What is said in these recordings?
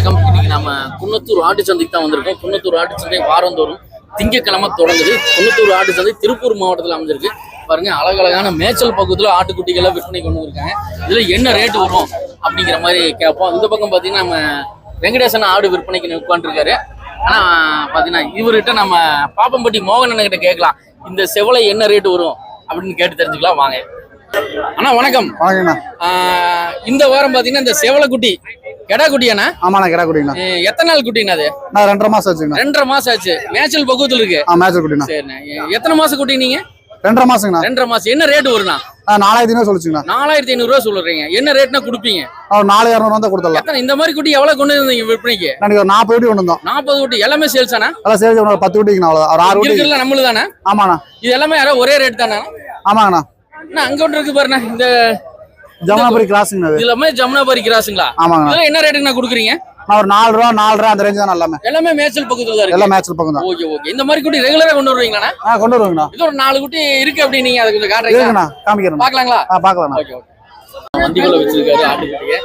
வணக்கம். இன்னைக்கு நம்ம குன்னத்தூர் ஆட்டு சந்தைக்கு தான் வந்திருக்கோம். குன்னத்தூர் ஆட்டு சந்தை வாரந்தோறும் திங்கட்கிழமை தொடங்குது. குன்னத்தூர் ஆட்டு சந்தை திருப்பூர் மாவட்டத்தில் அமைஞ்சிருக்கு. பாருங்க அழகழகான மேய்ச்சல் பக்கத்தில் ஆட்டுக்குட்டிகளை விற்பனை கொண்டு வந்திருக்காங்க இதுல என்ன ரேட் வரும் அப்படிங்கிற மாதிரி கேட்போம். இந்த பக்கம் பார்த்தீங்கன்னா நம்ம வெங்கடேசன் ஆடு விற்பனைக்கு உட்காந்துருக்காரு ஆனா பார்த்தீங்கன்னா இவர்கிட்ட நம்ம பாப்பம்பட்டி மோகன் கிட்ட கேட்கலாம். இந்த செவலை என்ன ரேட் வரும் அப்படின்னு கேட்டு தெரிஞ்சுக்கலாம். வாங்க. அண்ணா வணக்கம். வணக்கங்கண்ணா ஆஹ் இந்த வாரம் பாத்தீங்கன்னா இந்த செவலை குட்டி கெடா குட்டியாண்ணா? ஆமாண்ணா கிடா குட்டிங்கண்ணா அஹ் எத்தனை நாள் அது? நான் ரெண்டரை மாசம் வச்சுங்கண்ணா ரெண்டரை மாசம் ஆச்சு. மேய்ச்சல் பக்குவத்தில் இருக்கு. ஆ சரிண்ணா. எ- எத்தனை மாசம் குட்டி நீங்க? ரெண்டரை மாசங்கண்ணா. ரெண்டரை மாசம். என்ன ரேட் வருண்ணா? நாலாயிரத்தி ஐநூறு சொல்லிச்சுங்கண்ணா. நாலாயிரத்தி ஐநூறு ரூபா சொல்றீங்க. என்ன ரேட்னா கொடுப்பீங்க? நாலு இரநூறு வந்து கொடுத்துடலாம். இந்த மாதிரி குட்டி எவ்வளவு கொண்டு வந்தீங்க விற்பனைக்கு? நான் ஒரு நாற்பது குட்டி கொண்டு வந்தோம். நாற்பது குட்டி. எல்லாமே சேல்ஸ் அதான் சரி ஒரு பத்து குட்டிங்கண்ணா அவ்வளோ ஒரு ஆறு குட்டி. தானே ஆமாண்ணா. இது எல்லாமே யாரோ ஒரே ரேட் தானே ஆமாங்கண்ணா. அண்ணா அங்க ஒன்று இருக்கு பாருண்ணா. இந்த ஜமுனாபுரி கிராஸுங்கண்ணா அது. இது எல்லாமே ஜமுனாபாரி கிராஸுங்களா இதெல்லாம் என்ன ரேட்டுக்கு நான் கொடுக்குறீங்க? நான் ஒரு நாலு ரூபா நாலு ரூபா அந்த ரேஞ்சு தான் எல்லாமே எல்லாமே மேய்ச்சல் பக்கத்துல தான் எல்லாம் மேட்ச் பக்கம் தான். Okay okay. இந்த மாதிரி குட்டி ரெகுலரா கொண்டு வருவீங்களாண்ணா? ஆ கொண்டு வருவாங்கண்ணா. இது ஒரு நாலு குட்டி இருக்கு அப்படி நீங்க அதை கொஞ்சம் காட்டுறீங்களா? இருக்குண்ணா காமிக்கிறேன் பாக்கலாங்களா ஆ பார்க்கலாம்ண்ணா ஓகே ஓகே. வண்டிகளை வச்சிருக்காரு ஆட்டுக்குட்டிய.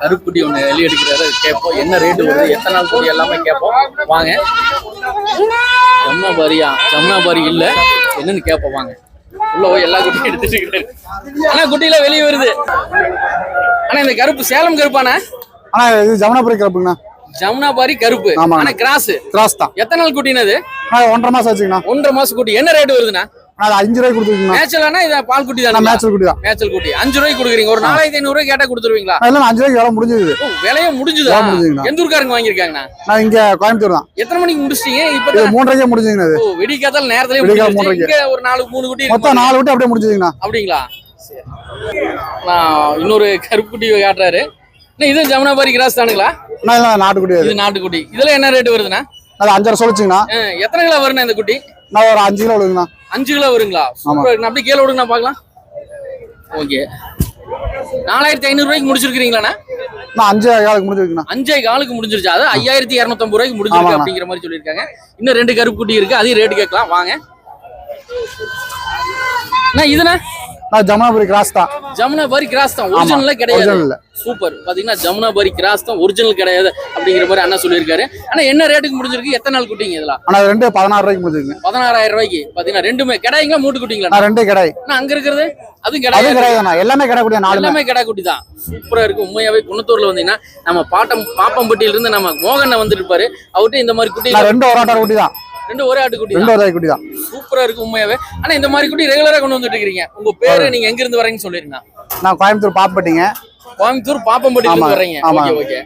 கருப்புக்குட்டி ஒன்று வெளியே எடுக்கிறாரு கேட்போம். என்ன ரேட்டு வருது எத்தனை நாள் குட்டி எல்லாமே கேட்போம். வாங்க. ஜமுனாபாரியா? ஜமுனாபாரி இல்ல. என்னன்னு கேட்போம் வாங்க. உள்ள போய் எல்லா குட்டியும் எடுத்துட்டு ஆனா குட்டியில வெளியே வருது. ஆனா இந்த கருப்பு சேலம் கருப்பாண்ணா? அண்ணா இது ஜமுனாபுரி கிளப்புங்கண்ணா ஜமுனாபாரி கருப்பு. ஆனா கிராஸ் கிராஸ் தான். எத்தனை நாள் குட்டினது? ஒன்றரை மாசம் வச்சுங்கண்ணா ஒன்றரை மாசம் குட்டி. என்ன ரேட் வருதுண்ணா? அது அஞ்சு ரூபாய்க்கு கொடுத்துருக்கீங்கண்ணா மேய்ச்சலானா இது பால் குட்டி தானே? மேட்ச் குட்டி தான். குட்டி. அஞ்சு ரூபாய்க்கு கொடுக்குறீங்க. ஒரு நாலாயிரத்தி ஐநூறு ரூபாய் கேட்டா கொடுத்துருவீங்களா? இல்லை அஞ்சு ரூபாய்க்கு வேலை முடிஞ்சது. விலையே முடிஞ்சுதா. எந்த ஊருக்காரங்க வாங்கியிருக்காங்கண்ணா? நான் இங்க கோயம்புத்தூர் தான். எத்தனை மணிக்கு முடிச்சிட்டீங்க? இப்ப மூன்றரைக்கே ஓ வெடிக்காதால நேரத்திலே. மூன்றரைக்கு. இங்க ஒரு நாலு மூணு குட்டி மொத்தம் நாலு குட்டி அப்படியே முடிஞ்சுதுங்கண்ணா. அப்படிங்களா. நான் இன்னொரு கருப்புக்குட்டி காட்டுறாரு. இது ஜமுனாபாரி கிராஸ் தானுங்களா? அது. இது நாட்டுக்குட்டி. இதுல என்ன ரேட் வருதுண்ணா? அது அஞ்சரை சொல்லிச்சுங்கண்ணா. எத்தனை கிலோ வருண்ணா இந்த குட்டி? நான் ஒரு அஞ்சு கிலோ விழுங்கண்ணா அஞ்சு கிலோ வருங்களா? சூப்பரா. அப்படியே கீழே விடுங்கண்ணா பார்க்கலாம். ஓகே. நாலாயிரத்தி ஐநூறு ரூபாய்க்கு முடிச்சிருக்கீங்களாண்ணா நான் அஞ்சு காலுக்கு முடிஞ்சிருக்குண்ணா அஞ்சே காலுக்கு முடிஞ்சிருச்சு. அது ஐயாயிரத்தி இரநூத்தம்பது ரூபாய்க்கு முடிஞ்சிருக்கு. அப்படிங்கிற மாதிரி சொல்லியிருக்காங்க. இன்னும் ரெண்டு கருப்பு குட்டி இருக்கு. அதையும் ரேட்டு கேட்கலாம். வாங்க. அண்ணா இதுண்ணா? நான் ஜமுனாபுரி கிராஸ் தான். ஜமுனாபாரி கிராஸ் தான். ஒரிஜினல்ல கிடையாது. இல்ல. சூப்பர் பாத்தீங்கன்னா ஜமுனாபாரி கிராஸ் தான். ஒரிஜினல் கிடையாது அப்படிங்கிற மாதிரி அண்ணா சொல்லியிருக்காரு. ஆனா என்ன ரேட்டுக்கு முடிஞ்சிருக்கு? எத்தனை நாள் குட்டிங்க இதெல்லாம்? ஆனா ரெண்டு பதினாறு ரூபாய்க்கு முடிஞ்சிருக்குங்க பதினாறாயிரம் ரூபாய்க்கு. பாத்தீங்கன்னா ரெண்டுமே கிடாய்ங்களா மூட்டு குட்டிங்களா? ரெண்டே கிடையாது அண்ணா அங்க இருக்கிறது? அதுவும் அது கிடையாது கிடையாதுண்ணா எல்லாமே கிடையக்கூடிய நாலு எல்லாமே கடா குட்டி தான் சூப்பரா இருக்கு உண்மையாவே குணத்தூர்ல வந்தீங்கன்னா நம்ம பாட்டம் பாப்பம்பட்டியில இருந்து நம்ம மோகனை வந்துருப்பாரு அவர்கிட்ட இந்த மாதிரி குட்டி ரெண்டு ஒரு ஆட்டார் குட்டி தான் ரெண்டு ஒரே ஆட்டு குட்டி ரெண்டு ஒரு குட்டி தான் சூப்பரா இருக்கு உண்மையாவே. ஆனா இந்த மாதிரி குட்டி ரெகுலரா கொண்டு வந்துட்டு இருக்கீங்க. உங்க பேரு நீங்க எங்க இருந்து வரீங்கன்னு சொல்லிருங்க. நான் கோயம்புத்தூர் பாப்பட்டிங்க. கோயம்புத்தூர் வர்றீங்க. ஆமா. ஓகே ஓகே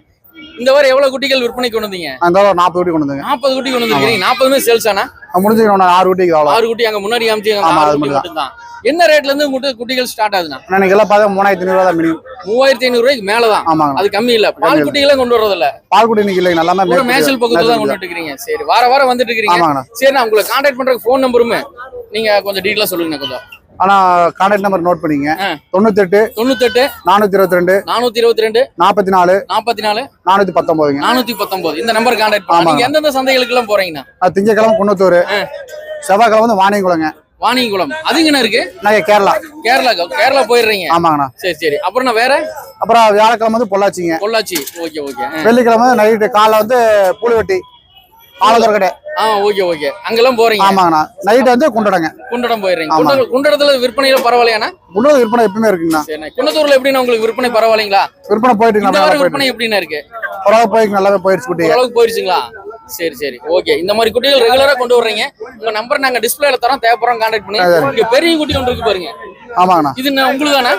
இந்த வாரம் எவ்வளவு குட்டிகள் விற்பனை கொண்டு வந்தீங்க? அந்த நாற்பது குட்டி கொண்டு வந்துங்க. நாற்பது குட்டி கொண்டு வந்திருக்கீங்க. நாற்பதுமே சேல்ஸ் ஆனா முடிஞ்சுக்கணும் ஆறு குட்டிக்கு அவ்வளோ ஆறு குட்டி அங்க முன்னாடி காமிச்சு தான் என்ன ரேட்ல இருந்து உங்கள்கிட்ட குட்டிகள் ஸ்டார்ட் ஆகுதுண்ணா? எல்லாம் பார்த்தா மூணாயிரத்தி ஐநூறு தான் மினிமம் மூவாயிரத்தி ஐநூறு ரூபாய்க்கு மேலதான். ஆமாங்க அது கம்மி இல்ல. பால் குட்டிகளும் கொண்டு வர்றது இல்ல பால் குட்டி இன்னைக்கு இல்லைங்க எல்லாமே ஒரு மேய்ச்சல் மேய்ச்சல் பக்கத்துல தான் கொண்டு இருக்கீங்க சரி வார வாரம் வந்துட்டு இருக்கீங்க சரி நான் உங்களை கான்டாக்ட் பண்றதுக்கு ஃபோன் நம்பருமே நீங்க கொஞ்சம் டீட்டெயிலா சொல்லுங்க கொஞ்சம். ஆனா கான்டாக்ட் நம்பர் நோட் பண்ணிங்க. தொண்ணூத்தெட்டு தொண்ணூத்தெட்டு நானூத்தி இருபத்தி ரெண்டு நானூத்தி இருபத்தி ரெண்டு நாற்பத்தி நாலு நாற்பத்தி நாலு நானூத்தி பத்தொன்பதுங்க நானூத்தி பத்தொன்பது இந்த நம்பர் கான்டாக்ட் பண்ணுங்க நீங்க எந்தெந்த சந்தைகளுக்கு எல்லாம் போறீங்கண்ணா நான் திங்கக்கிழமை குன்னத்தூர். செவ்வாய்க்கிழமை வந்து வாணியங்குளங்க. வாணியகுளம் அதுங்கண்ணா இருக்கு? நான் கேரளா. கேரளா கேரளா போயிடுறீங்க. ஆமாங்கண்ணா. சரி சரி. அப்புறம் வேற? அப்புறம் வியாழக்கிழமை வந்து பொள்ளாச்சிங்க. பொள்ளாச்சி. Okay okay. வெள்ளிக்கிழமை நைட்டு காலைல வந்து பூலிவட்டி ஆலந்தூர் கடை ஆ ஓகே ஓகே. அங்கெல்லாம் போறீங்க? ஆமாங்கண்ணா. வந்து குண்டடங்க. குண்டடம் போயிடுறீங்க. குண்டடம் குண்டடத்துல விற்பனையில பரவாயில்லையாண்ணா? குண்டடம் விற்பனை எப்பயுமே இருக்குங்கண்ணா. சரி குண்டத்தூர்ல உங்களுக்கு விற்பனை பரவாயில்லைங்களா? விற்பனை போயிட்டு இந்த வாரம் விற்பனை எப்படின்னா இருக்கு? பரவாயில்ல நல்லாவே போயிடுச்சு குட்டி ஓரளவுக்கு போயிருச்சுங்களா சரி சரி. ஓகே. இந்த மாதிரி குட்டிகள் ரெகுலரா கொண்டு வர்றீங்க. உங்க நம்பர் நாங்க டிஸ்பிளேல தரோம் தேவைப்படுறோம் கான்டாக்ட் பண்ணி. இங்க பெரிய குட்டி ஒன்று இருக்கு பாருங்க. ஆமாங்கண்ணா. இது நான் உங்களுக்கு தானே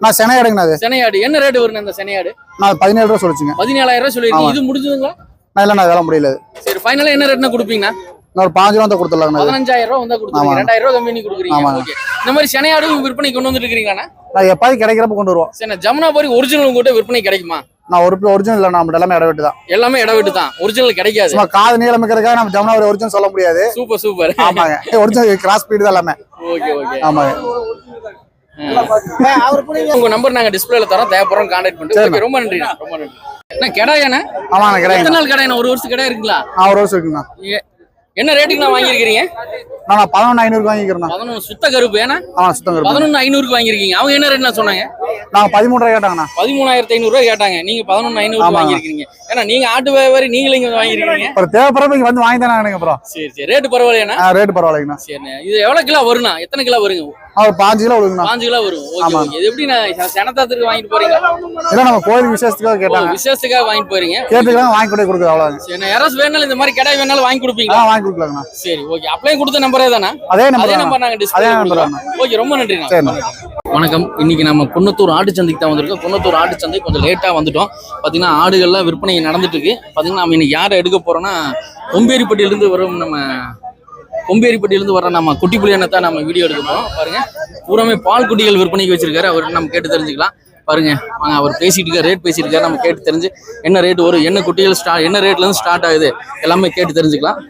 நான் சென்னை அது. செனையாடு என்ன ரேட் வருங்க இந்த செனையாடு நான் பதினேழு ரூபா சொல்லிச்சுங்க. பதினேழாயிரம் ரூபாய் சொல்லிருக்கீங்க இது முடிஞ்சதுங்களா? நான் இல்லைண்ணா வேலை முடியல. சரி ஃபைனலா என்ன ரேட்னா கொடுப்பீங்கண்ணா? நான் ஒரு பாஞ்சு ரூபா தான் கொடுத்துடலாங்கண்ணா அது. பதினஞ்சாயிரம் ரூபாய் வந்தா கொடுத்துருங்க. ரெண்டாயிரம் ரூபாய் கம்மி கொடுக்குறீங்க. ஓகே இந்த மாதிரி செனையாடும் விற்பனை கொண்டு வந்துட்டு இருக்கீங்களாண்ணா நான் எப்பாவது கிடைக்கிறப்ப கொண்டு வருவோம். சரி ஜமுனாபாரி ஒரிஜினல் உங்ககிட்ட விற்பனை கிடைக்குமா? நான் ஒரு ஒரிஜினல் இல்லை நம்ம எல்லாமே இட வெட்டு தான் எல்லாமே இட விட்டு தான் ஒரிஜினல் கிடைக்காது காது நீளம் இருக்கிறதுக்காக நம்ம ஜமுனாபுரி ஒரிஜினல் சொல்ல முடியாது. சூப்பர் சூப்பர் ஆமாங்க. ஒரிஜினல் கிராஸ் ஸ்பீடு தான் எல்லாமே. ஓகே ஓகே ஆமாங்க. உங்க நம்பர் நாங்க டிஸ்பிளேல தரோம். தேவைப்படுறோம் கான்டாக்ட் பண்ணிட்டு. ரொம்ப நன்றி ரொம்ப நன்றி. என்ன கடாயாண்ணா ஆமாங்க கிடையாது எத்தனை நாள் கடாயண்ணா ஒரு வருஷம் கடை இருக்குங்களா? நான் ஒரு வருஷம் இருக்குங்கண்ணா. ஏ- என்ன ரேட்டுக்கு நான் வாங்கியிருக்கிறீங்க? நான் பதினொன்று ஐநூறுக்கு வாங்கிக்கிறேண்ணா. பதினொன்று சுத்த கருப்பு ஏன்னா சுத்தம் கருப்பு. பதினொன்று ஐநூறுக்கு வாங்கியிருக்கீங்க. அவங்க என்ன ரேட்னா சொன்னாங்க? நாங்கள் பதிமூன்றரை கேட்டாங்கண்ணா. பதிமூணாயிரத்தி ஐநூறுரூவா கேட்டாங்க. நீங்க பதினொன்று ஐநூறு. வாங்கியிருக்கீங்க ஏன்னா நீங்க ஆட்டு வியாபாரி நீங்களும் இங்க வந்து வாங்கிருக்கீங்க அப்புறம் தேவைப்படுறப்ப இங்க வந்து வாங்கி தானே அப்புறம். சரி சரி. ரேட்டு பரவாயில்லையாண்ணா? ரேட்டு பரவாயில்லைங்கண்ணா. சரிண்ணே இது எவ்வளவு கிலோ வருண்ணா? எத்தனை கிலோ வருங்க? ஆ, ஒரு பாஞ்சு கிலோ விடுங்கண்ணா பாஞ்சு கிலோ வரும் ஆமா. இது சனத்தாத்துக்கு வாங்கிட்டு போறீங்க? இல்லை நம்ம கோயில் விசேஷத்துக்காக கேட்டாங்க. விசேஷத்துக்காக வாங்கிட்டு போறீங்க? கேட்டுக்கலாம் வாங்கி போய் கொடுக்குறது சரி யாராச்சும் வேணாலும் இந்த மாதிரி கடை வேணாலும் வாங்கி கொடுப்பீங்களா? வாங்கி கொடுக்கலாங்கண்ணா. சரி ஓகே. அப்ளை கொடுத்த நம்பரே தானே? அதே அதே நம்பர் நாங்க டிஸ்பிளே ஓகே ரொம்ப நன்றிண்ணா. வணக்கம். இன்னைக்கு நம்ம குன்னத்தூர் ஆட்டுச்சந்தைக்கு தான் வந்திருக்கோம். குன்னத்தூர் ஆட்டுச்சந்தை கொஞ்சம் லேட்டாக வந்துட்டோம். பார்த்தீங்கன்னா ஆடுகள்லாம் விற்பனை நடந்துட்டு இருக்கு. பார்த்தீங்கன்னா நம்ம இன்னைக்கு யாரை எடுக்க போறோம்னா கொம்பேரிப்பட்டியிலேருந்து வரும் நம்ம கொம்பேரிப்பட்டியிலேருந்து வர நம்ம குட்டி புலியனை நம்ம வீடியோ எடுக்க போகிறோம் பாருங்க. பூராமே பால் குட்டிகள் விற்பனைக்கு வச்சிருக்காரு. அவர்கிட்ட நம்ம கேட்டு தெரிஞ்சுக்கலாம். பாருங்க. வாங்க அவர் பேசிட்டு இருக்காரு ரேட் பேசிட்டு இருக்காரு நம்ம கேட்டு தெரிஞ்சு என்ன ரேட் வரும் என்ன குட்டிகள் ஸ்டார்ட் என்ன ரேட்ல இருந்து ஸ்டார்ட் ஆகுது எல்லாமே கேட்டு தெரிஞ்சுக்கலாம்.